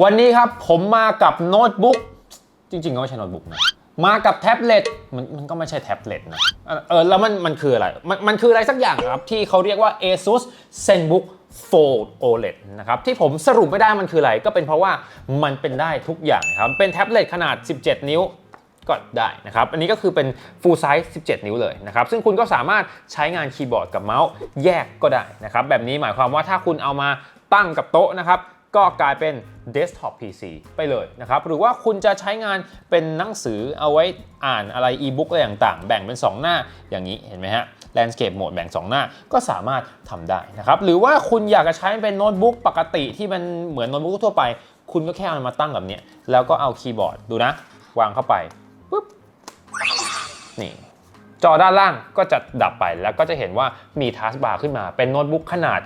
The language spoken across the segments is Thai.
วันนี้ครับผมมากับโน้ตบุ๊กจริงๆก็ไม่ใช่โน้ตบุ๊กนะมากับแท็บเล็ตมันมันก็ไม่ใช่แท็บเล็ตนะเออแล้วมันมันคืออะไรมันมันคืออะไรสักอย่างครับที่เขาเรียกว่า ASUS ZenBook Fold OLED นะครับที่ผมสรุปไม่ได้มันคืออะไร ก็เป็นเพราะว่ามันเป็นได้ทุกอย่างครับเป็นแท็บเล็ตขนาด 17 นิ้วก็ได้นะครับ อันนี้ก็คือเป็น full size 17 นิ้วเลยนะครับ ซึ่งคุณก็สามารถใช้งานคีย์บอร์ดกับเมาส์แยกก็ได้นะครับ แบบนี้หมายความว่าถ้าคุณเอามาตั้งกับโต๊ะนะครับ ก็กลายเป็น desktop PC ไปเลยนะครับ หรือว่าคุณจะใช้งานเป็นหนังสือเอาไว้อ่านอะไร e-book อะไรต่างๆ แบ่งเป็น 2 หน้าอย่างนี้เห็นไหมฮะ landscape mode แบ่ง 2 หน้าก็สามารถทำได้นะครับ หรือว่าคุณอยากจะใช้เป็นโน้ตบุ๊กปกติที่มันเหมือนโน้ตบุ๊กทั่วไป คุณก็แค่เอามันมาตั้งแบบนี้แล้วก็เอาคีย์บอร์ดดูนะ วางเข้าไปปุ๊บนี่จอด้านล่างก็จะดับไปแล้วก็จะเห็นว่ามีทัสบาร์ขึ้นมาเป็นโน้ตบุ๊กขนาด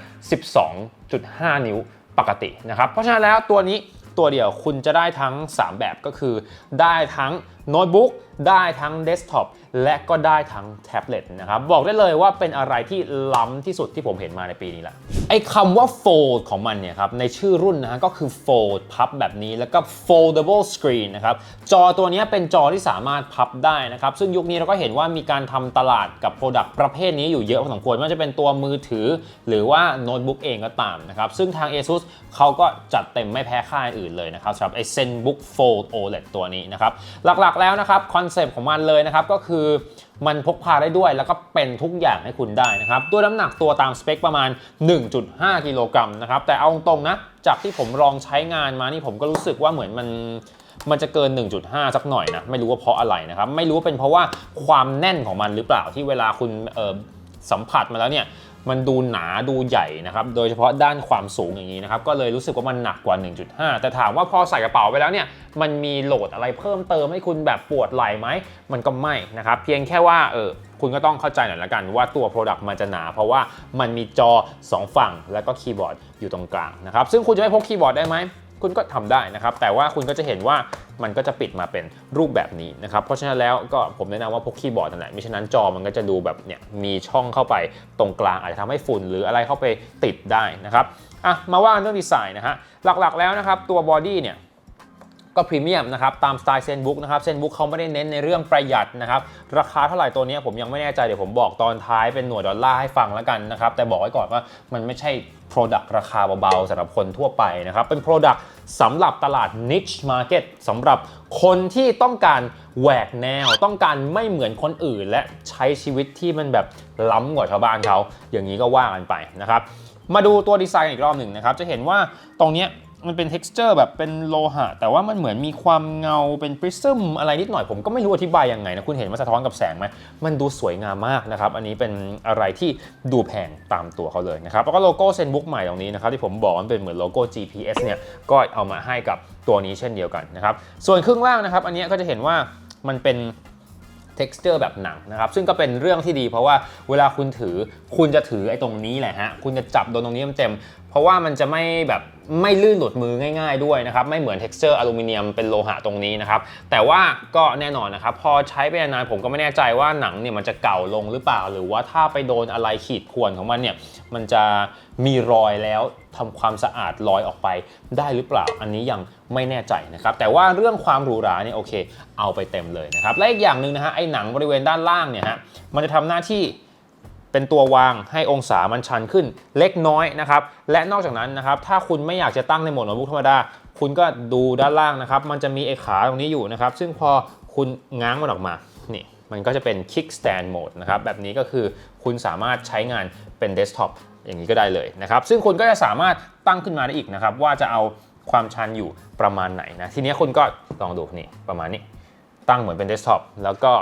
12.5 นิ้ว ปกตินะครับ เพราะฉะนั้นแล้วตัวนี้ตัวเดียวคุณจะได้ทั้ง 3 แบบก็คือ ได้ทั้งโน้ตบุ๊ก ได้ทั้งเดสก์ท็อปและก็ได้ทั้งแท็บเล็ตนะครับ บอกได้เลยว่าเป็นอะไรที่ล้ำที่สุดที่ผมเห็นมาในปีนี้ละไอ้คำว่า fold ของมันเนี่ยครับ ในชื่อรุ่นนะฮะก็คือ fold พับแบบนี้แล้วก็ foldable screen นะครับ จอตัวนี้เป็นจอที่สามารถพับได้นะครับ ซึ่งยุคนี้เราก็เห็นว่ามีการทำตลาดกับ Product ประเภทนี้อยู่เยอะพอสมควรไม่ว่าจะเป็นตัวมือถือ หรือว่าโน้ตบุ๊กเองก็ตามนะครับ ซึ่งทาง ASUS เขาก็จัดเต็มไม่แพ้ค่ายอื่นเลยนะครับสำหรับไอ้ ZenBook Fold OLED ตัวนี้นะครับหลักๆแล้วนะครับคอนเซปต์ของมันเลยนะครับ ก็คือมันพกพาได้ด้วย แล้วก็เป็นทุกอย่างให้คุณได้นะครับ ด้วยน้ำหนักตัวตามสเปคประมาณ 1.5 กิโลกรัมนะครับ แต่เอาตรงๆนะ จากที่ผมลองใช้งานมานี่ผมก็รู้สึกว่าเหมือนมันมันจะเกิน 1.5 สักหน่อยนะ ไม่รู้ว่าเพราะอะไรนะครับ ไม่รู้ว่าเป็นเพราะว่าความแน่นของมันหรือเปล่าที่เวลาคุณสัมผัสมาแล้วเนี่ย มันดูหนาดูใหญ่นะครับ โดยเฉพาะด้านความสูงอย่างนี้นะครับ ก็เลยรู้สึกว่ามันหนักกว่า 1.5 แต่ถามว่าพอใส่กระเป๋าไปแล้วเนี่ย มันมีโหลดอะไรเพิ่มเติมให้คุณแบบปวดไหล่ไหม มันก็ไม่นะครับ เพียงแค่ว่าเออคุณก็ต้องเข้าใจหน่อยละกันว่าตัว Product มันจะหนา เพราะว่ามันมีจอ 2 ฝั่งแล้วก็คีย์บอร์ดอยู่ตรงกลางนะครับ ซึ่งคุณจะไม่พกคีย์บอร์ดได้ไหม คุณก็ทำได้นะครับ แต่ว่าคุณก็จะเห็นว่า มันก็จะปิดมาเป็นรูปแบบนี้นะครับ เพราะฉะนั้นแล้วก็ผมแนะนำว่าพกคีย์บอร์ดนั่นแหละมิฉะนั้นจอมันก็จะดูแบบเนี่ยมีช่องเข้าไปตรงกลางอาจจะทำให้ฝุ่นหรืออะไรเข้าไปติดได้นะครับอะมาว่ากันเรื่องดีไซน์นะฮะหลักๆแล้วนะครับตัวบอดี้เนี่ยก็พรีเมียมนะครับตามสไตล์เซนบุ๊กนะครับเซนบุ๊กเขาไม่ได้เน้นในเรื่องประหยัดนะครับราคาเท่าไหร่ตัวนี้ผมยังไม่แน่ใจเดี๋ยวผมบอกตอนท้ายเป็นหน่วยดอลลาร์ให้ฟังแล้วกันนะครับแต่บอกไว้ก่อนว่ามันไม่ใช่ Product ราคาเบาๆสำหรับคนทั่วไปนะครับเป็น Product สำหรับตลาด niche market สำหรับคนที่ต้องการแหวกแนว ต้องการไม่เหมือนคนอื่น และใช้ชีวิตที่มันแบบล้ำกว่าชาวบ้านเขา อย่างนี้ก็ว่ากันไปนะครับ มาดูตัวดีไซน์อีกรอบหนึ่งนะครับ จะเห็นว่าตรงนี้ มันเป็น texture แบบเป็นโลหะ แต่ว่ามันเหมือนมีความเงาเป็น prism อะไรนิดหน่อยผมก็ไม่รู้อธิบายยังไงนะ คุณเห็นมันสะท้อนกับแสงไหมมันดูสวยงามมากนะครับ อันนี้เป็นอะไรที่ดูแพงตามตัวเขาเลยนะครับ แล้วก็โลโก้เซนบุ๊กใหม่ตรงนี้นะครับที่ผมบอกมันเป็นเหมือนโลโก้ GPS เนี่ยก็เอามาให้กับตัวนี้เช่นเดียวกันนะครับส่วนครึ่งล่างนะครับ อันนี้ก็จะเห็นว่ามันเป็น texture แบบหนังนะครับ ซึ่งก็เป็นเรื่องที่ดี เพราะว่าเวลาคุณถือคุณจะถือไอ้ตรงนี้แหละฮะ คุณจะจับโดนตรงนี้เต็มๆเพราะว่ามันจะไม่แบบไม่ลื่นหลุดมือง่ายๆด้วยนะครับ ไม่เหมือน texture อลูมิเนียมเป็นโลหะตรงนี้นะครับ แต่ว่าก็แน่นอนนะครับ พอใช้ไปนานผมก็ไม่แน่ใจว่าหนังเนี่ยมันจะเก่าลงหรือเปล่า หรือว่าถ้าไปโดนอะไรขีดข่วนของมันเนี่ยมันจะมีรอยแล้ว ทำความสะอาดรอยออกไปได้หรือเปล่า อันนี้ยังไม่แน่ใจนะครับ แต่ว่าเรื่องความหรูหราเนี่ยโอเค เอาไปเต็มเลยนะครับ และอีกอย่างหนึ่งนะฮะไอ้หนังบริเวณด้านล่างเนี่ยฮะมันจะทำหน้าที่เป็นตัววางให้องศามันชันขึ้นเล็กน้อยนะครับ และนอกจากนั้นนะครับ ถ้าคุณไม่อยากจะตั้งในโหมดโน้ตบุ๊กธรรมดา คุณก็ดูด้านล่างนะครับ มันจะมีไอ้ขาตรงนี้อยู่นะครับ ซึ่งพอคุณง้างมันออกมา นี่ มันก็จะเป็น kickstand mode นะครับ แบบนี้ก็คือคุณสามารถใช้งานเป็นเดสก์ท็อป อย่างนี้ก็ได้เลยนะครับ ซึ่งคุณก็จะสามารถตั้งขึ้นมาได้อีกนะครับ ว่าจะเอาความชันอยู่ประมาณไหนนะ ทีนี้คุณก็ลองดูนี่ประมาณนี้ ตั้งเหมือนเป็นเดสก์ท็อปแล้วก็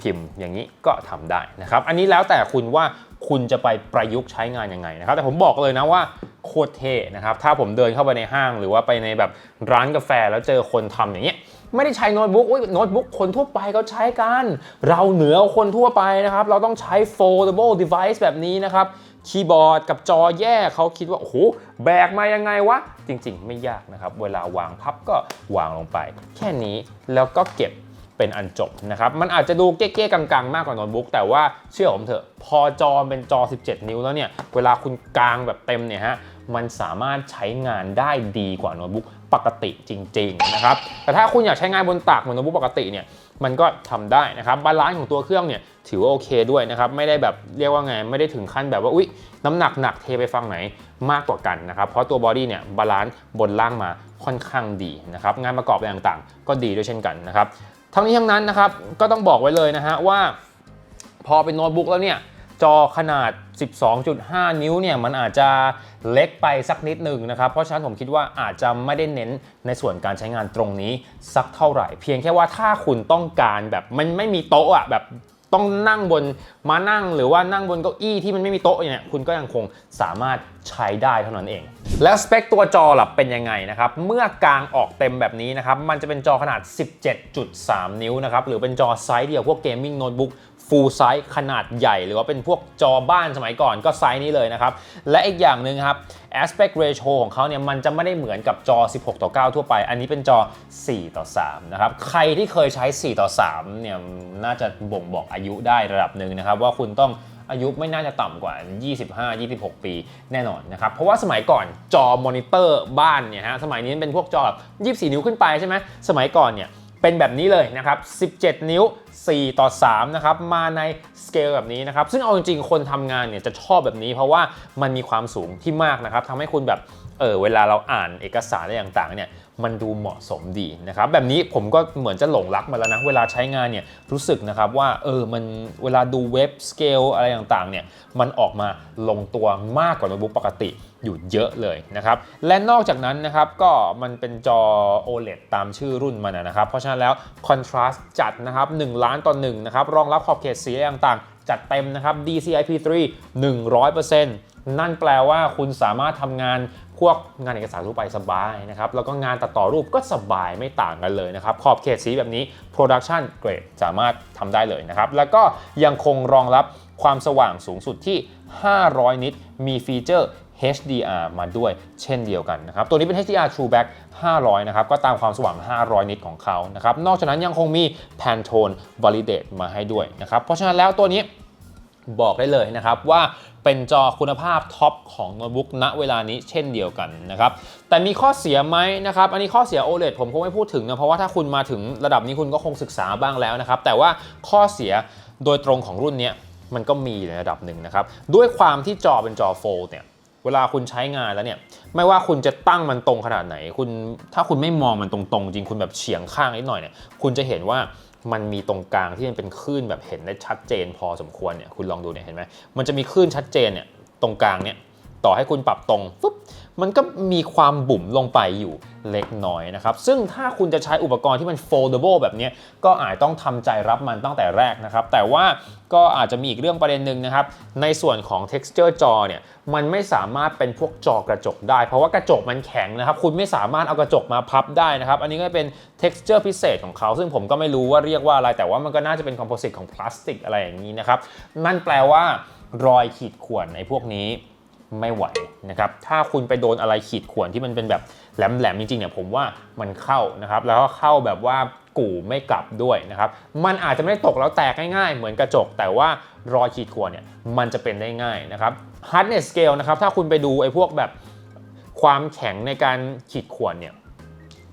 พิมพ์อย่างนี้ก็ทำได้นะครับ อันนี้แล้วแต่คุณว่าคุณจะไปประยุกต์ใช้งานยังไงนะครับ แต่ผมบอกเลยนะว่าโคตรเท่นะครับ ถ้าผมเดินเข้าไปในห้าง หรือว่าไปในแบบร้านกาแฟแล้วเจอคนทำอย่างเงี้ยไม่ได้ใช้โน้ตบุ๊กอุ๊ยโน้ตบุ๊กคนทั่วไปเขาใช้กัน เราเหนือคนทั่วไปนะครับ เราต้องใช้ foldable device แบบนี้นะครับ คีย์บอร์ดกับจอแยกเขาคิดว่า โอ้โห แบกมายังไงวะ จริง ๆ ไม่ยากนะครับ เวลาวางพับก็วางลงไป แค่นี้แล้วก็เก็บเป็นอันจบนะครับ มันอาจจะดูเก๊ๆกังๆ มากกว่าโน้ตบุ๊ก แต่ว่าเชื่อผมเถอะ พอจอเป็นจอ 17 นิ้วแล้วเนี่ย เวลาคุณกางแบบเต็มเนี่ยฮะ มันสามารถใช้งานได้ดีกว่าโน้ตบุ๊กปกติจริง ๆ นะครับ แต่ถ้าคุณอยากใช้งานบนตักเหมือนโน้ตบุ๊กปกติเนี่ย มันก็ทำได้นะครับบาลานซ์ของตัวเครื่องเนี่ยถือว่าโอเคด้วยนะครับไม่ได้แบบเรียกว่าไงไม่ได้ถึงขั้นแบบว่าอุ๊ยน้ำหนักหนักเทไปฝั่งไหนมากกว่ากันนะครับเพราะตัวบอดี้เนี่ยบาลานซ์บนล่างมาค่อนข้างดีนะครับงานประกอบอะไรต่างๆ ก็ดีด้วยเช่นกันนะครับทั้งนี้ทั้งนั้นนะครับก็ต้องบอกไว้เลยนะฮะว่า พอเป็นโน้ตบุ๊กแล้วเนี่ย จอขนาด 12.5 นิ้วเนี่ยมันอาจจะเล็กไปสักนิดหนึ่งนะครับ เพราะฉะนั้นผมคิดว่าอาจจะไม่ได้เน้นในส่วนการใช้งานตรงนี้สักเท่าไหร่ เพียงแค่ว่าถ้าคุณต้องการแบบมันไม่มีโต๊ะอะแบบต้องนั่งบนมานั่งหรือว่านั่งบนเก้าอี้ที่มันไม่มีโต๊ะเนี่ยคุณก็ยังคงสามารถใช้ได้เท่านั้นเอง แล้วสเปคตัวจอหล่ะเป็นยังไงนะครับ เมื่อกลางออกเต็มแบบนี้นะครับ มันจะเป็นจอขนาด 17.3 นิ้วนะครับ หรือเป็นจอไซส์เดียวพวกเกมมิ่งโน้ตบุ๊ก ฟูลไซส์ขนาดใหญ่ หรือว่าเป็นพวกจอบ้านสมัยก่อนก็ไซส์นี้เลยนะครับ และอีกอย่างหนึ่งครับ aspect ratio ของเขาเนี่ยมันจะไม่ได้เหมือนกับจอ 16 ต่อ 9 ทั่วไป อันนี้เป็นจอ 4 ต่อ 3 นะครับ ใครที่เคยใช้ 4 ต่อ 3 เนี่ยน่าจะบ่งบอกอายุได้ระดับหนึ่งนะครับ ว่าคุณต้องอายุไม่น่าจะต่ำกว่า 25-26 ปีแน่นอนนะครับ เพราะว่าสมัยก่อนจอมอนิเตอร์บ้านเนี่ยฮะ สมัยนี้เป็นพวกจอแบบ24 นิ้วขึ้นไปใช่ไหม สมัยก่อนเนี่ย เป็นแบบนี้เลยนะครับ 17 นิ้ว 4 ต่อ 3 นะครับ มาในสเกลแบบนี้นะครับ ซึ่งเอาจริงๆ คนทำงานเนี่ยจะชอบแบบนี้ เพราะว่ามันมีความสูงที่มากนะครับทำให้คุณแบบ เออเวลาเราอ่านเอกสารอะไรต่างๆ เนี่ย มันดูเหมาะสมดีนะครับแบบนี้ผมก็เหมือนจะหลงรักมาแล้วนะ เวลาใช้งานเนี่ยรู้สึกนะครับว่าเออมันเวลาดูเว็บสเกลอะไรต่างๆเนี่ยมันออกมาลงตัวมากกว่าโน้ตบุ๊กปกติอยู่เยอะเลยนะครับ และนอกจากนั้นนะครับก็มันเป็นจอ OLED ตามชื่อรุ่นมันนะครับ เพราะฉะนั้นแล้วคอนทราสต์จัดนะครับ1ล้านต่อ1นะครับรองรับขอบเขตสีต่างๆ จัดเต็มนะครับ DCI-P3 100% นั่นแปลว่าคุณสามารถทำงานพวกงานเอกสารทั่วไปสบายนะครับ แล้วก็งานตัดต่อรูปก็สบายไม่ต่างกันเลยนะครับ ขอบเขตสีแบบนี้ Production Grade สามารถทำได้เลยนะครับ แล้วก็ยังคงรองรับความสว่างสูงสุดที่ 500 นิต มีฟีเจอร์ HDR มาด้วยเช่นเดียวกันนะครับ ตัวนี้เป็น HDR TrueBack 500 นะครับ ก็ตามความสว่าง 500 นิตของเขานะครับ นอกจากนั้นยังคงมี Pantone Validate มาให้ด้วยนะครับ เพราะฉะนั้นแล้วตัวนี้บอกได้เลยนะครับว่า เป็นจอคุณภาพท็อปของโน้ตบุ๊กณเวลานี้เช่นเดียวกันนะครับ แต่มีข้อเสียไหมนะครับ อันนี้ข้อเสีย OLED ผมคงไม่พูดถึงนะ เพราะว่าถ้าคุณมาถึงระดับนี้คุณก็คงศึกษาบ้างแล้วนะครับ แต่ว่าข้อเสียโดยตรงของรุ่นนี้มันก็มีในระดับหนึ่งนะครับ ด้วยความที่จอเป็นจอโฟลเนี่ยเวลาคุณใช้งานแล้วเนี่ยไม่ว่าคุณจะตั้งมันตรงขนาดไหน คุณถ้าคุณไม่มองมันตรงๆ จริงคุณแบบเฉียงข้างนิดหน่อยเนี่ยคุณจะเห็นว่า มันมีตรงกลางที่มันเป็นคลื่นแบบเห็นได้ชัดเจนพอสมควรเนี่ยคุณลองดูเนี่ยเห็นไหมมันจะมีคลื่นชัดเจนเนี่ยตรงกลางเนี่ยต่อให้คุณปรับตรงปุ๊บ มันก็มีความบุ๋มลงไปอยู่เล็กน้อยนะครับ ซึ่งถ้าคุณจะใช้อุปกรณ์ที่มัน foldable แบบนี้ก็อาจต้องทำใจรับมันตั้งแต่แรกนะครับ แต่ว่าก็อาจจะมีอีกเรื่องประเด็นหนึ่งนะครับ ในส่วนของ texture จอเนี่ยมันไม่สามารถเป็นพวกจอกระจกได้ เพราะว่ากระจกมันแข็งนะครับ คุณไม่สามารถเอากระจกมาพับได้นะครับ อันนี้ก็เป็น texture พิเศษของเขา ซึ่งผมก็ไม่รู้ว่าเรียกว่าอะไร แต่ว่ามันก็น่าจะเป็น composite ของพลาสติกอะไรอย่างนี้นะครับ นั่นแปลว่ารอยขีดข่วนในพวกนี้ ไม่ไหวนะครับถ้าคุณไปโดนอะไรขีดข่วนที่มันเป็นแบบแหลมๆจริงๆเนี่ยผมว่ามันเข้านะครับแล้วก็เข้าแบบว่ากู่ไม่กลับด้วยนะครับมันอาจจะไม่ได้ตกแล้วแตกง่ายๆ เหมือนกระจก แต่ว่ารอยขีดข่วนเนี่ยมันจะเป็นได้ง่ายนะครับ hardness scale นะครับถ้าคุณไปดูไอ้พวกแบบความแข็งในการขีดข่วนเนี่ย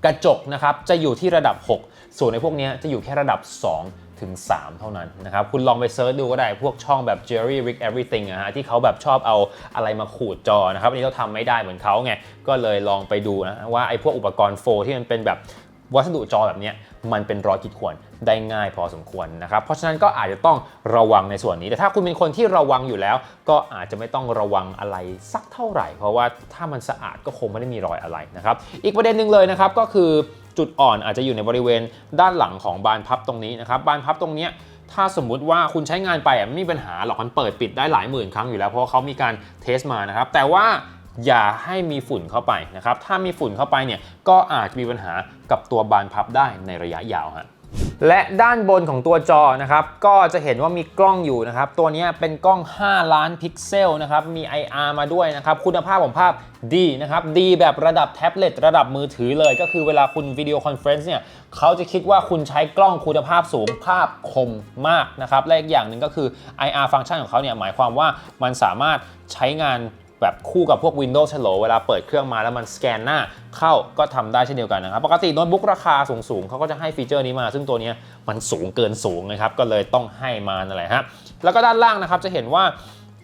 กระจกนะครับจะอยู่ที่ระดับ 6 ส่วนในพวกนี้จะอยู่แค่ระดับ 2 ถึง 3 เท่านั้นนะครับ คุณลองไปเซิร์ชดูก็ได้พวกช่องแบบ Jerry Rick Everything อะฮะที่เขาแบบชอบเอาอะไรมาขูดจอนะครับอันนี้เราทำไม่ได้เหมือนเขาไง ก็เลยลองไปดูนะว่าไอ้พวกอุปกรณ์โฟที่มันเป็นแบบ วัสดุจอแบบนี้มันเป็นรอยขีดข่วนได้ง่ายพอสมควรนะครับ เพราะฉะนั้นก็อาจจะต้องระวังในส่วนนี้ แต่ถ้าคุณเป็นคนที่ระวังอยู่แล้ว ก็อาจจะไม่ต้องระวังอะไรสักเท่าไหร่ เพราะว่าถ้ามันสะอาดก็คงไม่ได้มีรอยอะไรนะครับ อีกประเด็นหนึ่งเลยนะครับก็คือจุดอ่อนอาจจะอยู่ในบริเวณด้านหลังของบานพับตรงนี้นะครับ บานพับตรงนี้ถ้าสมมุติว่าคุณใช้งานไปไม่มีปัญหาหรอกมันเปิดปิดได้หลายหมื่นครั้งอยู่แล้วเพราะเขามีการเทสมานะครับ แต่ว่า อย่าให้มีฝุ่นเข้าไปนะครับ ถ้ามีฝุ่นเข้าไปเนี่ยก็อาจมีปัญหากับตัวบานพับได้ในระยะยาวฮะและด้านบนของตัวจอนะครับก็จะเห็นว่ามีกล้องอยู่นะครับตัวนี้เป็นกล้อง 5 ล้านพิกเซลนะครับมี IR มาด้วยนะครับคุณภาพของภาพดีนะครับดีแบบระดับแท็บเล็ตระดับมือถือเลย ก็คือเวลาคุณวิดีโอคอนเฟรนซ์เนี่ยเขาจะคิดว่าคุณใช้กล้องคุณภาพสูงภาพคมมากนะครับและอีกอย่างหนึ่งก็คือ IR ฟังก์ชันของเขาเนี่ยหมายความว่ามันสามารถใช้งาน แบบคู่กับพวก Windows Hello เวลาเปิดเครื่องมาแล้วมันสแกนหน้าเข้าก็ทำได้เช่นเดียวกันนะครับ ปกติโน้ตบุ๊กราคาสูงๆเขาก็จะให้ฟีเจอร์นี้มา ซึ่งตัวนี้มันสูงเกินสูงนะครับ ก็เลยต้องให้มานั่นแหละฮะแล้วก็ด้านล่างนะครับจะเห็นว่า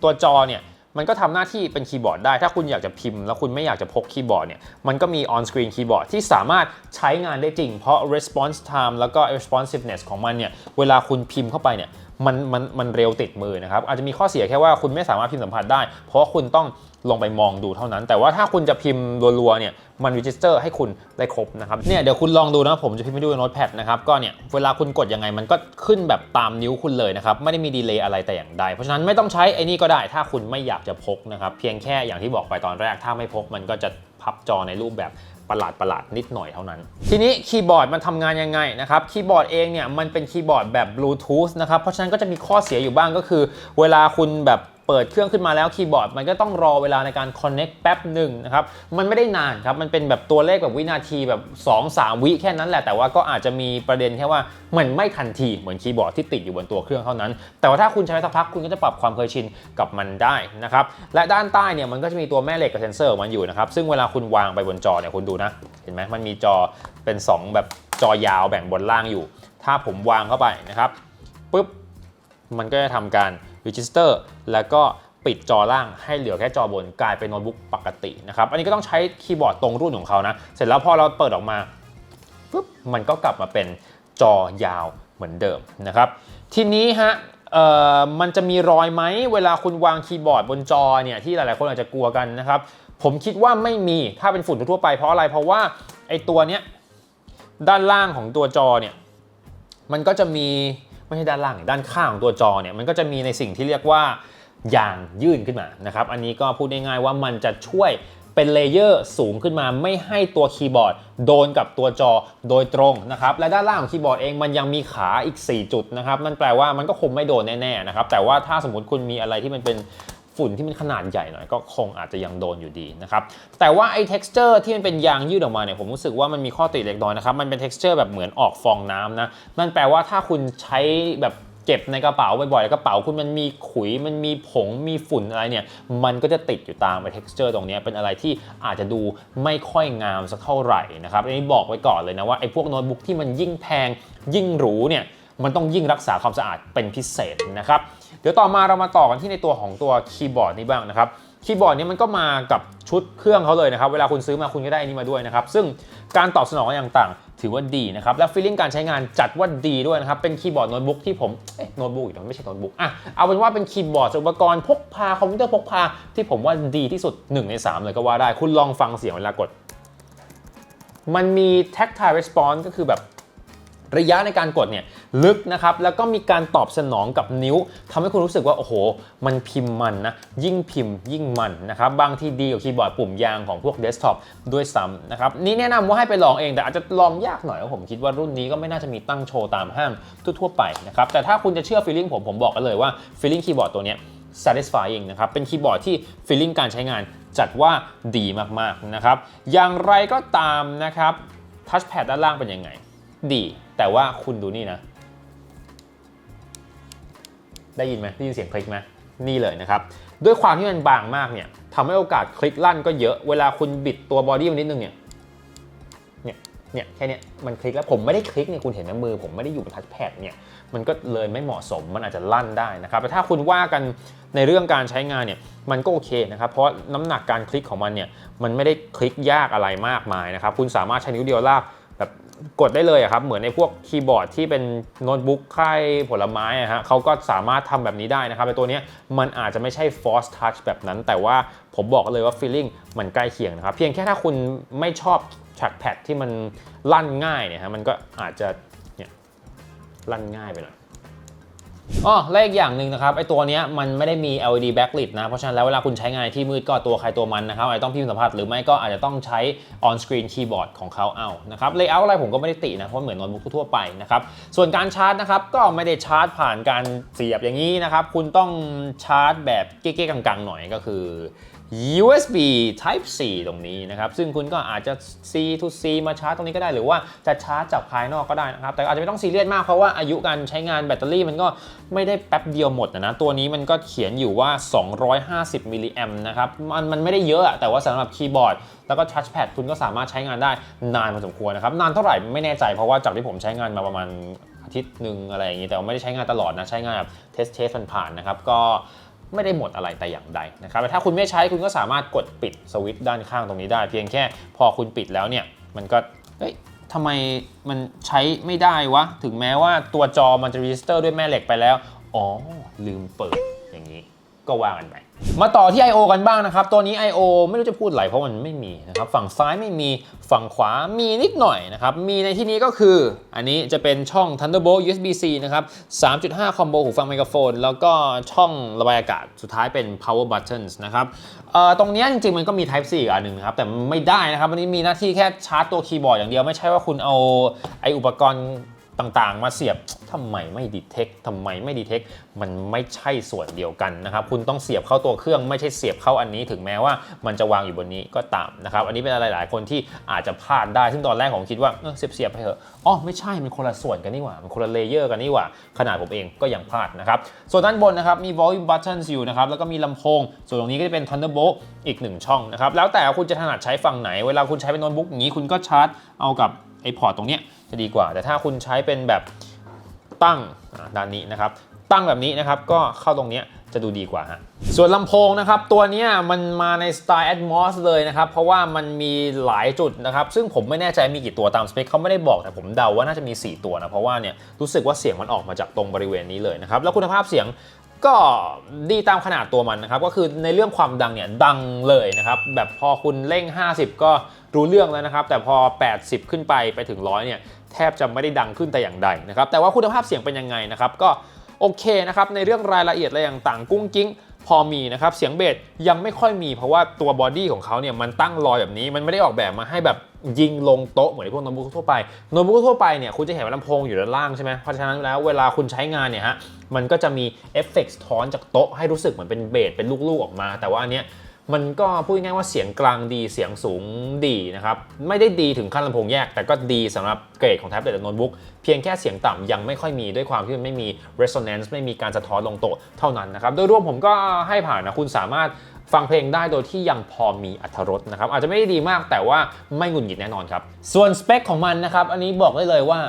ตัวจอเนี่ยมันก็ทำหน้าที่เป็นคีย์บอร์ดได้ ถ้าคุณอยากจะพิมพ์ แล้วคุณไม่อยากจะพกคีย์บอร์ดเนี่ย มันก็มี on screen คีย์บอร์ดที่สามารถใช้งานได้จริง เพราะ response time แล้วก็ responsiveness ของมันเนี่ย เวลาคุณพิมพ์เข้าไปเนี่ย มันมันมันเร็วติดมือนะครับ อาจจะมีข้อเสียแค่ว่าคุณไม่สามารถพิมพ์สัมผัสได้ เพราะว่าคุณต้องลงไปมองดูเท่านั้น แต่ว่าถ้าคุณจะพิมพ์รัวๆเนี่ยมัน register ให้คุณได้ครบนะครับเนี่ยเดี๋ยวคุณลองดูนะผมจะพิมพ์ให้ดูในโน้ตแพดนะครับก็เนี่ยเวลาคุณกดยังไงมันก็ขึ้นแบบตามนิ้วคุณเลยนะครับไม่ได้มีดีเลย์อะไรแต่อย่างใดเพราะฉะนั้นไม่ต้องใช้ไอ้นี่ก็ได้ ถ้าคุณไม่อยากจะพกนะครับเพียงแค่อย่างที่บอกไปตอนแรก ถ้าไม่พกมันก็จะพับจอในรูปแบบ ประหลาดประหลาดๆนิดหน่อยเท่านั้น ทีนี้คีย์บอร์ดมันทำงานยังไงนะครับคีย์บอร์ดเองเนี่ยมันเป็นคีย์บอร์ดแบบบลูทูธนะครับเพราะฉะนั้นก็จะมีข้อเสียอยู่บ้างก็คือ เวลาคุณแบบ เปิดเครื่องขึ้นมาแล้วคีย์บอร์ดมันก็ต้องรอเวลาในการ connect แป๊บหนึ่งนะครับ มันไม่ได้นานครับ มันเป็นแบบตัวเลขแบบวินาทีแบบ 2-3 วิแค่นั้นแหละ แต่ว่าก็อาจจะมีประเด็นแค่ว่ามันไม่ทันทีเหมือนคีย์บอร์ดที่ติดอยู่บนตัวเครื่องเท่านั้น แต่ว่าถ้าคุณใช้สักพักคุณก็จะปรับความเคยชินกับมันได้นะครับ และด้านใต้เนี่ยมันก็จะมีตัวแม่เหล็กกับเซนเซอร์ของมันอยู่นะครับ ซึ่งเวลาคุณวางไปบนจอเนี่ยคุณดูนะ เห็นไหมมันมีจอเป็น 2 แบบจอยาวแบ่งบนล่างอยู่ ถ้าผมวางเข้าไปนะครับปุ๊บมันก็จะทำการ register แล้วก็ปิดจอล่างให้เหลือแค่จอบนกลายเป็นโน้ตบุ๊กปกตินะครับ อันนี้ก็ต้องใช้คีย์บอร์ดตรงรุ่นของเขานะ เสร็จแล้วพอเราเปิดออกมาปุ๊บมันก็กลับมาเป็นจอยาวเหมือนเดิมนะครับ ทีนี้ฮะมันจะมีรอยไหมเวลาคุณวางคีย์บอร์ดบนจอเนี่ยที่หลายๆคนอาจจะกลัวกันนะครับ ผมคิดว่าไม่มีถ้าเป็นฝุ่นทั่วไปเพราะอะไรเพราะว่าไอ้ตัวเนี้ยด้านล่างของตัวจอเนี่ยมันก็จะมี ไม่ใช่ด้านล่างด้านข้างของตัวจอเนี่ยมันก็จะมีในสิ่งที่เรียกว่ายางยื่นขึ้นมานะครับอันนี้ก็พูดง่ายๆว่ามันจะช่วยเป็นเลเยอร์สูงขึ้นมาไม่ให้ตัวคีย์บอร์ด โดนกับตัวจอโดยตรงนะครับและด้านล่างของคีย์บอร์ดเองมันยังมีขาอีก 4 จุดนะครับนั่นแปลว่ามันก็คงไม่โดนแน่ๆนะครับแต่ว่าถ้าสมมติคุณมีอะไรที่มันเป็น ฝุ่นที่มันขนาดใหญ่หน่อยก็คงอาจจะยังโดนอยู่ดีนะครับแต่ว่าไอ้ texture ที่มันเป็นยางยืดออกมาเนี่ยผมรู้สึกว่ามันมีข้อติเล็กน้อยนะครับมันเป็น texture แบบเหมือนออกฟองน้ำนะนั่นแปลว่าถ้าคุณใช้แบบเก็บในกระเป๋าบ่อยๆกระเป๋าคุณมันมีขุย มันมีผง มีฝุ่นอะไรเนี่ย มันก็จะติดอยู่ตามไอ้ texture ตรงนี้เป็นอะไรที่อาจจะดูไม่ค่อยงามสักเท่าไหร่นะครับอันนี้บอกไว้ก่อนเลยนะว่าไอ้พวกโน้ตบุ๊กที่มันยิ่งแพงยิ่งหรูเนี่ย มันต้องยิ่งรักษาความสะอาดเป็นพิเศษนะครับ เดี๋ยวต่อมาเรามาต่อกันที่ในตัวของตัวคีย์บอร์ดนี้บ้างนะครับคีย์บอร์ดนี้มันก็มากับชุดเครื่องเขาเลยนะครับ เวลาคุณซื้อมาคุณก็ได้อันนี้มาด้วยนะครับ ซึ่งการตอบสนองอย่างต่างถือว่าดีนะครับ และฟีลลิ่งการใช้งานจัดว่าดีด้วยนะครับ เป็นคีย์บอร์ดโน้ตบุ๊กที่ผมเอ๊ะโน้ตบุ๊กอีกแล้วไม่ใช่โน้ตบุ๊กอะเอาเป็นว่าเป็นคีย์บอร์ดอุปกรณ์พกพาคอมพิวเตอร์พกพาที่ผมว่าดีที่สุด 1 ใน 3 เลยก็ว่าได้ คุณลองฟังเสียงเวลากด มันมี tactile response ก็คือแบบ ระยะในการกดเนี่ยลึกนะครับแล้วก็มีการตอบสนองกับนิ้วทำให้คุณรู้สึกว่าโอ้โห มันพิมพ์มันนะยิ่งพิมพ์ยิ่งมันนะครับบางที่ดีกว่าคีย์บอร์ดปุ่มยางของพวกเดสก์ท็อปด้วยซ้ำนะครับนี่แนะนำว่าให้ไปลองเอง แต่อาจจะลองยากหน่อยเพราะผมคิดว่ารุ่นนี้ก็ไม่น่าจะมีตั้งโชว์ตามห้างทั่วๆไปนะครับแต่ถ้าคุณจะเชื่อฟีลลิ่งผมผมบอกกันเลยว่าฟีลลิ่งคีย์บอร์ดตัวเนี้ย satisfying นะครับ เป็นคีย์บอร์ดที่ feeling การใช้งานจัดว่าดีมากๆนะครับ อย่างไรก็ตามนะครับ touchpad ด้านล่างเป็นยังไง ดี แต่ว่าคุณดูนี่นะ ได้ยินไหมได้ยินเสียงคลิกไหมนี่เลยนะครับ ด้วยความที่มันบางมากเนี่ยทำให้โอกาสคลิกลั่นก็เยอะ เวลาคุณบิดตัวบอดี้มันนิดนึงเนี่ย เนี่ย เนี่ยแค่เนี้ยมันคลิกแล้วผมไม่ได้คลิกเนี่ยคุณเห็นนะมือ ผมไม่ได้อยู่บนทัชแพดเนี่ย มันก็เลยไม่เหมาะสม มันอาจจะลั่นได้นะครับ แต่ถ้าคุณว่ากันในเรื่องการใช้งานเนี่ย มันก็โอเคนะครับ เพราะน้ำหนักการคลิกของมันเนี่ย มันไม่ได้คลิกยากอะไรมากมายนะครับ คุณสามารถใช้นิ้วเดียวลากแบบ กดได้เลยครับ เหมือนในพวกคีย์บอร์ดที่เป็นโน้ตบุ๊กค่ายผลไม้อะฮะเขาก็สามารถทำแบบนี้ได้นะครับแต่ตัวนี้มันอาจจะไม่ใช่ force touch แบบนั้น แต่ว่าผมบอกเลยว่า feeling มันใกล้เคียงนะครับ เพียงแค่ถ้าคุณไม่ชอบ trackpad ที่มันลั่นง่ายเนี่ยฮะมันก็อาจจะเนี่ยลั่นง่ายไปหน่อย อ๋อและอีกอย่างหนึ่งนะครับไอตัวนี้มันไม่ได้มี LED backlit นะ เพราะฉะนั้นแล้วเวลาคุณใช้งานที่มืดก็ตัวใครตัวมันนะครับอาจจะต้องพิมพ์สัมผัสหรือไม่ก็อาจจะต้องใช้ on screen keyboard ของเขาเอานะครับ layout อะไรผมก็ไม่ได้ตินะ เพราะเหมือนโน้ตบุ๊กทั่วไปนะครับ ส่วนการชาร์จนะครับ ก็ไม่ได้ชาร์จผ่านการเสียบอย่างนี้นะครับ คุณต้องชาร์จแบบเก๊ๆกังๆ หน่อยก็คือ USB Type C ตรงนี้นะครับ ซึ่งคุณก็อาจจะ C to C มาชาร์จตรงนี้ก็ได้ หรือว่าจะชาร์จจากภายนอกก็ได้นะครับ แต่อาจจะไม่ต้องซีเรียสมากเพราะว่าอายุการใช้งานแบตเตอรี่มันก็ไม่ได้แป๊บเดียวหมดนะนะตัวนี้มันก็เขียนอยู่ว่า 250มิลลิแอมนะครับ มันมันไม่ได้เยอะอะแต่ว่าสำหรับคีย์บอร์ดแล้วก็ทัชแพดคุณก็สามารถใช้งานได้นานพอสมควรนะครับ นานเท่าไหร่ไม่แน่ใจเพราะว่าจากที่ผมใช้งานมาประมาณอาทิตย์หนึ่งอะไรอย่างนี้ แต่ไม่ได้ใช้งานตลอดนะ ใช้งานแบบเทสเทสผ่านๆนะครับ ก็ ไม่ได้หมดอะไรแต่อย่างใดนะครับแต่ถ้าคุณไม่ใช้คุณก็สามารถกดปิดสวิตช์ด้านข้างตรงนี้ได้ เพียงแค่พอคุณปิดแล้วเนี่ยมันก็เฮ้ยทำไมมันใช้ไม่ได้วะ ถึงแม้ว่าตัวจอมันจะรีจิสเตอร์ด้วยแม่เหล็กไปแล้ว อ๋อ ลืมเปิดอย่างนี้ก็ว่ากันไป มาต่อที่ I.O. กันบ้างนะครับ ตัวนี้ I.O. ไม่รู้จะพูดอะไรเพราะมันไม่มีนะครับ ฝั่งซ้ายไม่มี ฝั่งขวามีนิดหน่อยนะครับ มีในที่นี้ก็คือ อันนี้จะเป็นช่อง Thunderbolt USB-C นะครับ 3.5 คอมโบหูฟังไมโครโฟน แล้วก็ช่องระบายอากาศ สุดท้ายเป็น power buttons นะครับเอ่อตรงนี้จริงๆ มันก็มี Type C อีกอันหนึ่งนะครับ แต่ไม่ได้นะครับอันนี้มีหน้าที่แค่ชาร์จตัวคีย์บอร์ดอย่างเดียว ไม่ใช่ว่าคุณเอาไออุปกรณ์ ต่างๆ มาเสียบทำไมไม่ดีเทคทำไมไม่ดีเทคมันไม่ใช่ส่วนเดียวกันนะครับคุณต้องเสียบเข้าตัวเครื่องไม่ใช่เสียบเข้าอันนี้ถึงแม้ว่ามันจะวางอยู่บนนี้ก็ตามนะครับอันนี้เป็นอะไรหลายคนที่อาจจะพลาดได้ซึ่งตอนแรกผมคิดว่าเออเสียบเสียบๆไปเถอะอ๋อไม่ใช่มันคนละส่วนกันนี่หว่ามันคนละเลเยอร์กันนี่หว่า ขนาดผมเองก็ยังพลาดนะครับส่วนด้านบนนะครับมี volume buttons อยู่นะครับแล้วก็มีลำโพง ส่วนตรงนี้ก็จะเป็น Thunderbolt อีกหนึ่งช่องนะครับแล้วแต่คุณจะถนัดใช้ฝั่งไหนเวลาคุณใช้เป็นโน้ตบุ๊กอย่างนี้คุณก็ชาร์จเอากับ ไอพอร์ตตรงเนี้ยจะดีกว่า แต่ถ้าคุณใช้เป็นแบบตั้งด้านนี้นะครับ ตั้งแบบนี้นะครับก็เข้าตรงเนี้ยจะดูดีกว่าฮะส่วนลำโพงนะครับ ตัวนี้มันมาในสไตล์ Atmos เลยนะครับ เพราะว่ามันมีหลายจุดนะครับ ซึ่งผมไม่แน่ใจมีกี่ตัวตามสเปคเขาไม่ได้บอกแต่ผมเดาว่าน่าจะมี 4 ตัวนะ เพราะว่าเนี่ยรู้สึกว่าเสียงมันออกมาจากตรงบริเวณนี้เลยนะครับ แล้วคุณภาพเสียงก็ดีตามขนาดตัวมันนะครับ ก็คือในเรื่องความดังเนี่ยดังเลยนะครับ แบบพอคุณเร่ง 50 ก็ รู้เรื่องแล้วนะครับ แต่พอ 80 ขึ้นไปไปถึง100เนี่ยแทบจะไม่ได้ดังขึ้นแต่อย่างใดนะครับ แต่ว่าคุณภาพเสียงเป็นยังไงนะครับ ก็โอเคนะครับ ในเรื่องรายละเอียดอะไรต่างๆ กุ้งกิ้งพอมีนะครับ เสียงเบสยังไม่ค่อยมีเพราะว่าตัวบอดี้ของเขาเนี่ยมันตั้งลอยแบบนี้ มันไม่ได้ออกแบบมาให้แบบยิงลงโต๊ะเหมือนพวกโน้ตบุ๊กทั่วไป โน้ตบุ๊กทั่วไปเนี่ยคุณจะเห็นว่าลำโพงอยู่ด้านล่างใช่ไหมเพราะฉะนั้นแล้วเวลาคุณใช้งานเนี่ยฮะมันก็จะมีเอฟเฟกต์ท้อนจากโต๊ะให้รู้สึกเหมือนเป็นเบสเป็นลูกๆออกมา แต่ว่าอันเนี้ย มันก็พูดง่ายว่าเสียงกลางดีเสียงสูงดีนะครับ ไม่ได้ดีถึงขั้นลำโพงแยก แต่ก็ดีสำหรับเกรดของแท็บเล็ตและโน้ตบุ๊กเพียงแค่เสียงต่ำยังไม่ค่อยมีด้วยความที่มันไม่มี resonance ไม่มีการสะท้อนลงโตะเท่านั้นนะครับโดยรวมผมก็ให้ผ่านนะคุณสามารถฟังเพลงได้โดยที่ยังพอมีอรรถรสนะครับ อาจจะไม่ได้ดีมากแต่ว่าไม่หงุดหงิดแน่นอนครับ ส่วนสเปคของมันนะครับ อันนี้บอกได้เลยว่า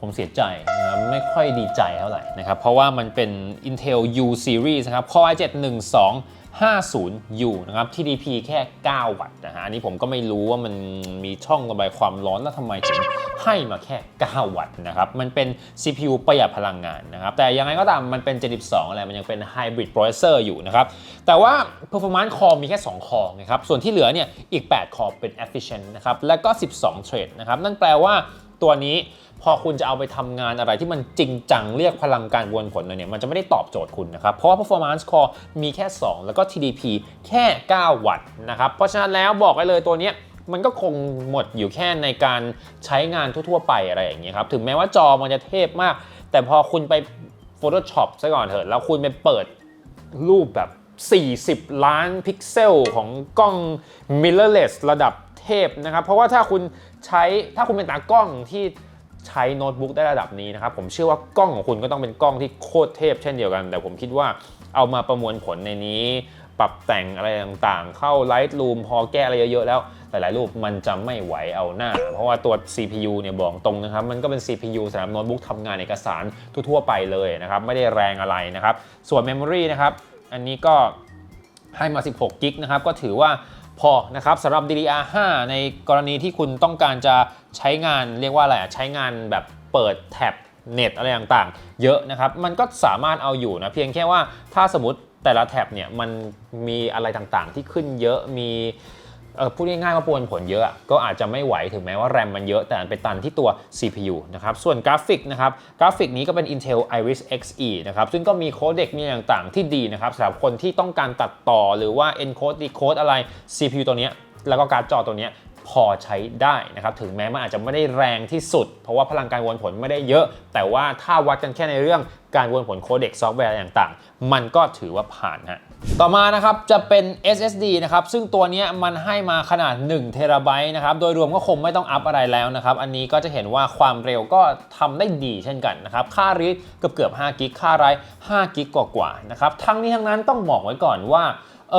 ผมเสียใจนะครับไม่ค่อยดีใจเท่าไหร่นะครับ เพราะว่ามันเป็น Intel U Series นะครับ Core i7 50U นะครับ TDP แค่ 9 วัตต์นะฮะ อันนี้ผมก็ไม่รู้ว่ามันมีช่องระบายความร้อนแล้วทำไมถึงให้มาแค่ 9 วัตต์นะครับ มันเป็น CPU ประหยัดพลังงานนะครับ แต่ยังไงก็ตามมันเป็น Gen 12อะไร มันยังเป็น Hybrid Processor อยู่นะครับ แต่ว่า Performance Core มีแค่ 2 คอนะครับ ส่วนที่เหลือเนี่ยอีก 8 คอเป็น Efficient นะครับ แล้วก็ 12เทรดนะครับ นั่นแปลว่า ตัวนี้พอคุณจะเอาไปทำงานอะไรที่มันจริงจังเรียกพลังการวนผลเนี่ยมันจะไม่ได้ตอบโจทย์คุณนะครับ เพราะว่า performance core มีแค่ 2 แล้วก็ TDP แค่ 9 วัตต์นะครับ เพราะฉะนั้นแล้วบอกไว้เลยตัวนี้มันก็คงหมดอยู่แค่ในการใช้งานทั่ว ๆ ไปอะไรอย่างเงี้ยครับ ถึงแม้ว่าจอมันจะเทพมาก แต่พอคุณไป Photoshop ซะก่อนเถอะ แล้วคุณไปเปิดรูปแบบ 40 ล้านพิกเซลของกล้อง mirrorless ระดับเทพนะครับ เพราะว่าถ้าคุณ ใช้ถ้าคุณเป็นตากล้องที่ใช้โน้ตบุ๊กได้ระดับนี้นะครับ ผมเชื่อว่ากล้องของคุณก็ต้องเป็นกล้องที่โคตรเทพเช่นเดียวกัน แต่ผมคิดว่าเอามาประมวลผลในนี้ ปรับแต่งอะไรต่างๆ เข้า Lightroom พอแก้อะไรเยอะๆแล้ว หลายๆ รูปมันจะไม่ไหวเอาหน้า เพราะว่าตัว CPU เนี่ยบอกตรงนะครับ มันก็เป็น CPU สำหรับโน้ตบุ๊กทำงานเอกสารทั่วๆไปเลยนะครับ ไม่ได้แรงอะไรนะครับ ส่วน Memory นะครับ อันนี้ก็ให้มา 16 กิกนะครับ ก็ถือว่า พอนะครับสำหรับ DDR5 ในกรณีที่คุณต้องการจะใช้งานเรียกว่าอะไรใช้งานแบบเปิดแท็บเน็ตอะไรต่างๆ เยอะนะครับ มันก็สามารถเอาอยู่นะ เพียงแค่ว่าถ้าสมมติแต่ละแท็บเนี่ยมันมีอะไรต่างๆ ที่ขึ้นเยอะมี เออพูดง่ายๆว่าปวนผลเยอะก็อาจจะไม่ไหวถึงแม้ว่าแรมมันเยอะแต่มันไปตันที่ตัว CPU นะครับส่วนกราฟิกนะครับกราฟิกนี้ก็เป็น Intel Iris Xe นะครับซึ่งก็มีโคเด็กมีอะไรต่างๆ ที่ดีนะครับสำหรับคนที่ต้องการตัดต่อหรือว่า encode decode อะไร CPU ตัวนี้แล้วก็การ์ดจอตัวนี้ พอใช้ได้นะครับถึงแม้มันอาจจะไม่ได้แรงที่สุด เพราะว่าพลังการวนผลไม่ได้เยอะ แต่ว่าถ้าวัดกันแค่ในเรื่องการวนผลโคเด็กซอฟต์แวร์ต่างๆ มันก็ถือว่าผ่านฮะต่อมานะครับจะเป็น SSD นะครับซึ่งตัวนี้มันให้มาขนาด1เทราไบต์นะครับโดยรวมก็คงไม่ต้องอัพอะไรแล้วนะครับอันนี้ก็จะเห็นว่าความเร็วก็ทำได้ดีเช่นกันนะครับค่ารีดเกือบเกือบ5กิกค่าไร5กิกกว่าๆนะครับทั้งนี้ทั้งนั้นต้องบอกไว้ก่อนว่า เอ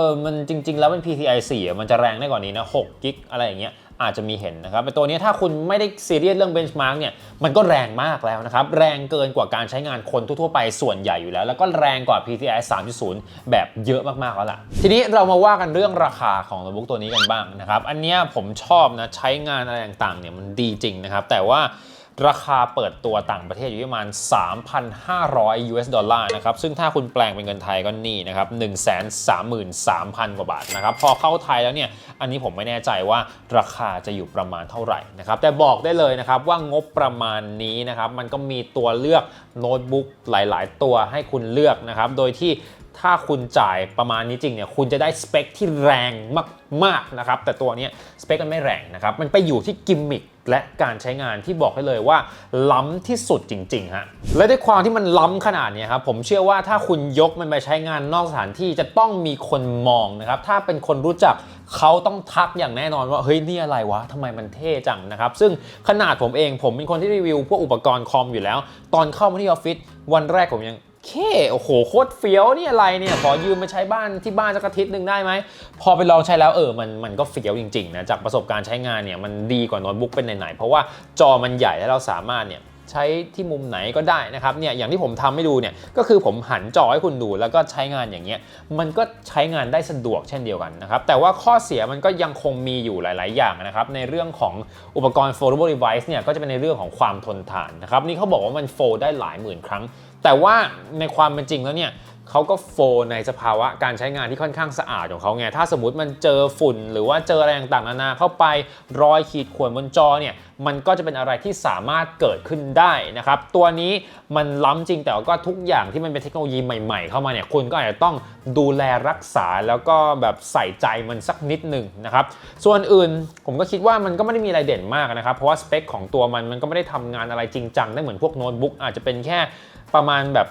อมันจริง ๆ แล้วเป็น PCI 4อะมันจะแรงได้กว่านี้นะ6กิกอะไรอย่างเงี้ยอาจจะมีเห็นนะครับแต่ตัวนี้ถ้าคุณไม่ได้ซีเรียสเรื่องเบนช์มาร์กเนี่ยมันก็แรงมากแล้วนะครับ แรงเกินกว่าการใช้งานคนทั่วๆไปส่วนใหญ่อยู่แล้ว แล้วก็แรงกว่า PCI 3.0 แบบเยอะมากๆแล้วล่ะ ทีนี้เรามาว่ากันเรื่องราคาของโน้ตบุ๊กตัวนี้กันบ้างนะครับ อันเนี้ยผมชอบนะใช้งานอะไรต่างๆเนี่ยมันดีจริงนะครับแต่ว่า ราคาเปิดตัวต่างประเทศอยู่ที่ประมาณ 3,500 US ดอลลาร์นะครับ ซึ่งถ้าคุณแปลงเป็นเงินไทยก็นี่นะครับ 133,000 กว่าบาทนะครับ พอเข้าไทยแล้วเนี่ย อันนี้ผมไม่แน่ใจว่าราคาจะอยู่ประมาณเท่าไหร่นะครับ แต่บอกได้เลยนะครับว่างบประมาณนี้นะครับ มันก็มีตัวเลือกโน้ตบุ๊กหลาย ๆ ตัวให้คุณเลือกนะครับ โดยที่ ถ้าคุณจ่ายประมาณนี้จริงเนี่ยคุณจะได้สเปคที่แรงมากๆนะครับแต่ตัวนี้สเปคมันไม่แรงนะครับมันไปอยู่ที่กิมมิคและการใช้งานที่บอกให้เลยว่า ล้ำที่สุดจริงๆฮะและด้วยความที่มันล้ำขนาดนี้ครับผมเชื่อว่าถ้าคุณยกมันไปใช้งานนอกสถานที่จะต้องมีคนมองนะครับถ้าเป็นคนรู้จักเขาต้องทักอย่างแน่นอนว่าเฮ้ยนี่อะไรวะทำไมมันเท่จังนะครับซึ่งขนาดผมเองผมเป็นคนที่รีวิวพวกอุปกรณ์คอมอยู่แล้ว ตอนเข้ามาที่ออฟฟิศวันแรกผมยัง เค โอ้โห โคตรเฟี้ยวนี่อะไรเนี่ย ขอยืมมาใช้บ้านที่บ้านสักอาทิตย์หนึ่งได้ไหม พอไปลองใช้แล้วเออ มันมันก็เฟี้ยวจริงๆนะ จากประสบการณ์ใช้งานเนี่ย มันดีกว่าโน้ตบุ๊กเป็นไหนๆ เพราะว่าจอมันใหญ่และเราสามารถเนี่ยใช้ที่มุมไหนก็ได้นะครับเนี่ยอย่างที่ผมทำให้ดูเนี่ยก็คือผมหันจอให้คุณดูแล้วก็ใช้งานอย่างเงี้ยมันก็ใช้งานได้สะดวกเช่นเดียวกันนะครับแต่ว่าข้อเสียมันก็ยังคงมีอยู่หลาย ๆ อย่างนะครับในเรื่องของอุปกรณ์ foldable device เนี่ยก็จะเป็นในเรื่องของความทนทานนะครับนี่เขาบอกว่ามันโฟลได้หลายหมื่นครั้ง แต่ว่าในความเป็นจริงแล้วเนี่ยเขาก็โฟในสภาวะการใช้งานที่ค่อนข้างสะอาดของเขาไง ถ้าสมมติมันเจอฝุ่น หรือว่าเจออะไรต่างๆนานาเข้าไปรอยขีดข่วนบนจอเนี่ย มันก็จะเป็นอะไรที่สามารถเกิดขึ้นได้นะครับ ตัวนี้มันล้ำจริงแต่ว่าก็ทุกอย่างที่มันเป็นเทคโนโลยีใหม่ๆ เข้ามาเนี่ย คุณก็อาจจะต้องดูแลรักษาแล้วก็แบบใส่ใจมันสักนิดหนึ่งนะครับ ส่วนอื่นผมก็คิดว่ามันก็ไม่ได้มีอะไรเด่นมากนะครับ เพราะว่าสเปคของตัวมันมันก็ไม่ได้ทำงานอะไรจริงจังได้เหมือนพวกโน้ตบุ๊กอาจจะเป็นแค่ ประมาณแบบ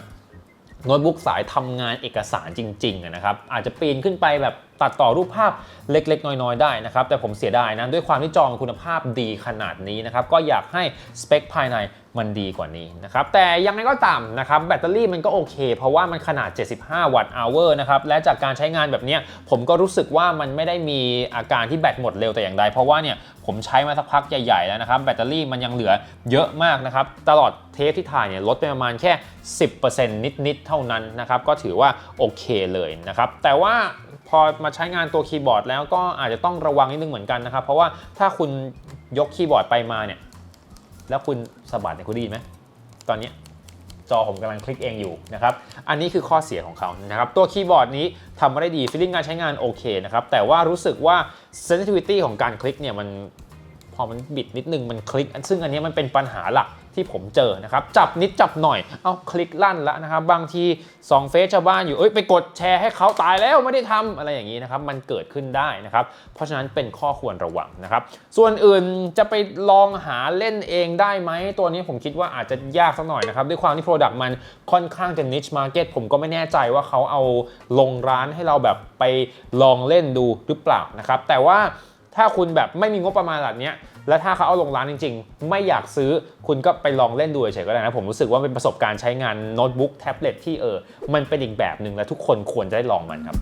โน้ตบุ๊กสายทำงานเอกสารจริงๆนะครับอาจจะปีนขึ้นไปแบบตัดต่อรูปภาพเล็กๆ น้อยๆ ได้นะครับ แต่ผมเสียดายนะ ด้วยความที่จอมันคุณภาพดีขนาดนี้นะครับ ก็อยากให้สเปคภายใน มันดีกว่านี้นะครับ แต่ยังไงก็ตามนะครับ แบตเตอรี่มันก็โอเค เพราะว่ามันขนาด 75 วัตต์อเวอร์นะครับ และจากการใช้งานแบบนี้ผมก็รู้สึกว่ามันไม่ได้มีอาการที่แบตหมดเร็วแต่อย่างใด เพราะว่าเนี่ยผมใช้มาสักพักใหญ่ๆแล้วนะครับ แบตเตอรี่มันยังเหลือเยอะมากนะครับ ตลอดเทปที่ถ่ายเนี่ยลดไปประมาณแค่ 10%นิดๆเท่านั้นนะครับ ก็ถือว่าโอเคเลยนะครับ แต่ว่าพอมาใช้งานตัวคีย์บอร์ดแล้วก็อาจจะต้องระวังนิดนึงเหมือนกันนะครับ เพราะว่าถ้าคุณยกคีย์บอร์ดไปมาเนี่ย แล้วคุณสะบัดเนี่ยคุณได้ยินไหมตอนนี้จอผมกำลังคลิกเองอยู่นะครับ อันนี้คือข้อเสียของเขานะครับ ตัวคีย์บอร์ดนี้ทำมาได้ดีฟีลลิ่งการใช้งานโอเคนะครับ แต่ว่ารู้สึกว่า sensitivity ของการคลิกเนี่ยมัน พอมันบิดนิดนึงมันคลิก ซึ่งอันนี้มันเป็นปัญหาหลักที่ผมเจอนะครับ จับนิดจับหน่อย เอาคลิกลั่นแล้วนะครับ บางทีสองเฟซชาวบ้านอยู่ เอ้ยไปกดแชร์ให้เขาตายแล้วไม่ได้ทำอะไรอย่างนี้นะครับ มันเกิดขึ้นได้นะครับ เพราะฉะนั้นเป็นข้อควรระวังนะครับ ส่วนอื่นจะไปลองหาเล่นเองได้ไหม ตัวนี้ผมคิดว่าอาจจะยากสักหน่อยนะครับ ด้วยความที่ Product มันค่อนข้างจะ niche market ผมก็ไม่แน่ใจว่าเขาเอาลงร้านให้เราแบบไปลองเล่นดูหรือเปล่านะครับ แต่ว่า ถ้าคุณแบบไม่มีงบประมาณแบบเนี้ยและถ้าเขาเอาลงร้านจริง ๆ ไม่อยากซื้อคุณก็ไปลองเล่นดูเฉยๆก็ได้นะ ผมรู้สึกว่าเป็นประสบการณ์ใช้งานโน้ตบุ๊กแท็บเล็ตที่เออมันเป็นอีกแบบหนึ่งและทุกคนควรจะได้ลองมันครับ